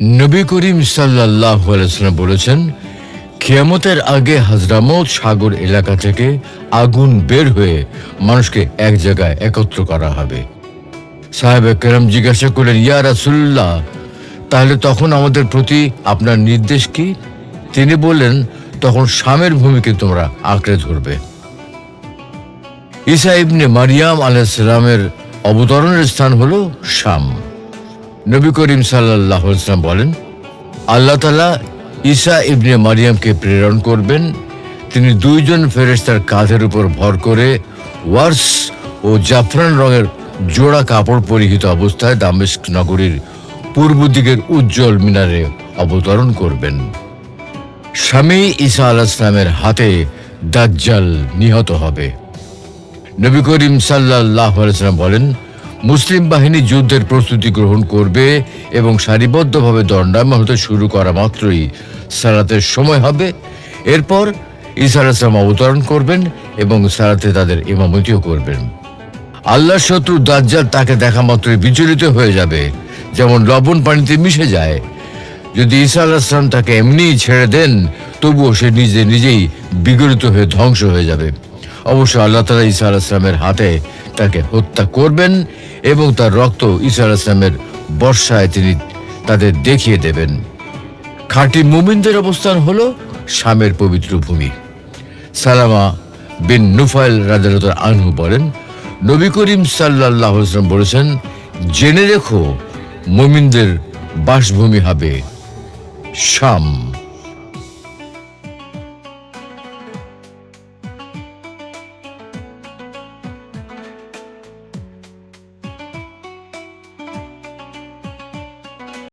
নবী করিম সাল্লাহ বলেছেন, কিয়ামতের আগে হাজরামত সাগর এলাকা থেকে আগুন বের হয়ে মানুষকে এক জায়গায় একত্র করা হবে। সাহেব কেরাম জিজ্ঞাসা করলেন, ইয়া রাসুল্লাহ তাহলে তখন আমাদের প্রতি আপনার নির্দেশ কি? তিনি বললেন, তখন শামের ভূমিকে তোমরা আঁকড়ে ধরবে। ঈসা ইবনে মারিয়াম আলাইসালামের অবতরণের স্থান হলো শাম। নবী করিম সাল্লাহ বলেন, আল্লাহ তালা ঈসা ইবনে মারিয়ামকে প্রেরণ করবেন। তিনি দুইজন ফেরেস্তার কাঁধের উপর ভর করে ওয়ার্স ও জাফরান রঙের জোড়া কাপড় পরিহিত অবস্থায় দামেস্ক নগরীর পূর্ব দিকের উজ্জ্বল মিনারে অবতরণ করবেন। স্বামী ঈসা আলাহ ইসলামের হাতে দাজ্জাল নিহত হবে। নবী করিম সাল্লাহ আলাইসাল্লাম বলেন মুসলিম বাহিনী যুদ্ধের প্রস্তুতি গ্রহণ করবে এবং সারিবদ্ধভাবে দণ্ডায়মান হতে শুরু করা মাত্রই সালাতের সময় হবে। এরপর ঈসা আলাইসলাম অবতরণ করবেন এবং সালাতে তাদের ইমামতিও করবেন। আল্লাহ শত্রু দাজ্জাল তাকে দেখা মাত্রই বিচলিত হয়ে যাবে, যেমন লবণ পানিতে মিশে যায়। যদি ঈসা আলাহিসাম তাকে এমনিই ছেড়ে দেন, তবুও সে নিজে নিজেই বিগলিত হয়ে ধ্বংস হয়ে যাবে। অবশ্য আল্লাহ তালা ঈসা আলাহিসামের হাতে তাকে হত্যা করবেন এবং তার রক্ত ঈসা আলাহিসামের বর্ষায় তিনি তাদের দেখিয়ে দেবেন। খাঁটি মুমিনদের অবস্থান হল শামের পবিত্র ভূমি। সালামা বিন নুফাইল রাজারতার আনহু বলেন, নবী করিম সাল্লাহ বলেছেন, জেনে রেখো, মুমিনদের বাসভূমি হবে শাম।